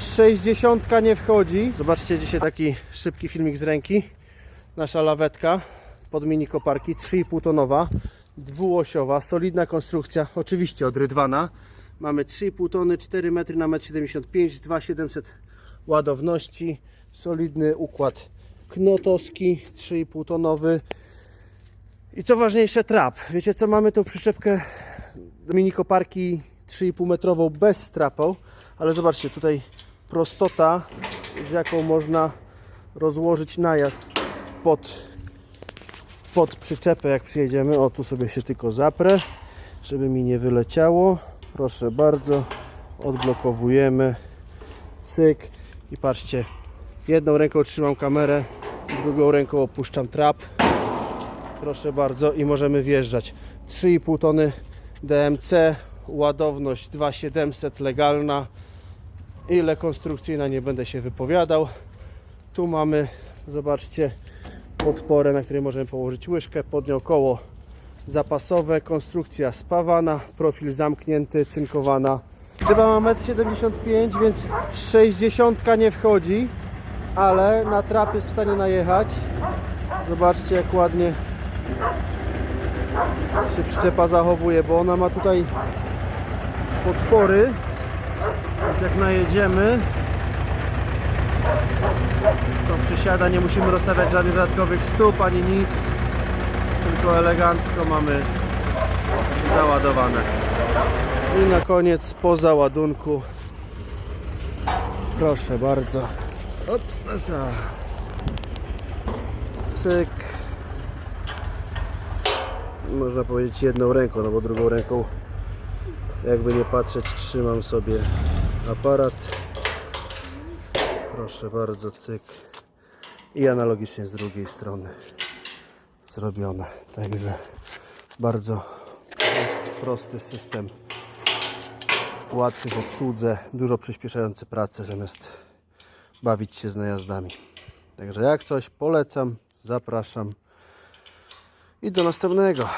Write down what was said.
60 nie wchodzi. Zobaczcie dzisiaj taki szybki filmik z ręki. Nasza lawetka pod mini koparki 3,5 tonowa, dwuosiowa, solidna konstrukcja, oczywiście od Rydwana. Mamy 3,5 tony, 4 metry na 1,75 m, 2,700 ładowności, solidny układ knotowski, 3,5 tonowy. I co ważniejsze, trap. Wiecie co, mamy tą przyczepkę mini koparki 3,5 metrową bez strapą, ale zobaczcie, tutaj prostota, z jaką można rozłożyć najazd pod, pod przyczepę, jak przyjedziemy. O, tu sobie się tylko zaprę, żeby mi nie wyleciało. Proszę bardzo, odblokowujemy. Cyk i patrzcie, jedną ręką trzymam kamerę, drugą ręką opuszczam trap. Proszę bardzo i możemy wjeżdżać. 3,5 tony DMC, ładowność 2700 legalna. Ile konstrukcyjna nie będę się wypowiadał. Tu mamy, zobaczcie, podporę, na której możemy położyć łyżkę, pod nią koło zapasowe, konstrukcja spawana, profil zamknięty, cynkowana. Chyba ma 1,75 m, więc 60 nie wchodzi, ale na trap jest w stanie najechać. Zobaczcie jak ładnie się przyczepa zachowuje, bo ona ma tutaj podpory, więc jak najedziemy to przysiada, nie musimy rozstawiać żadnych dodatkowych stóp ani nic, tylko elegancko mamy załadowane. I na koniec po załadunku proszę bardzo. Cyk. Można powiedzieć jedną ręką, no bo drugą ręką jakby nie patrzeć trzymam sobie aparat. Proszę bardzo cyk. I analogicznie z drugiej strony zrobione. Także bardzo prosty system. Łatwy w obsłudze dużo przyspieszający pracę zamiast bawić się z najazdami. Także jak coś polecam zapraszam. I do następnego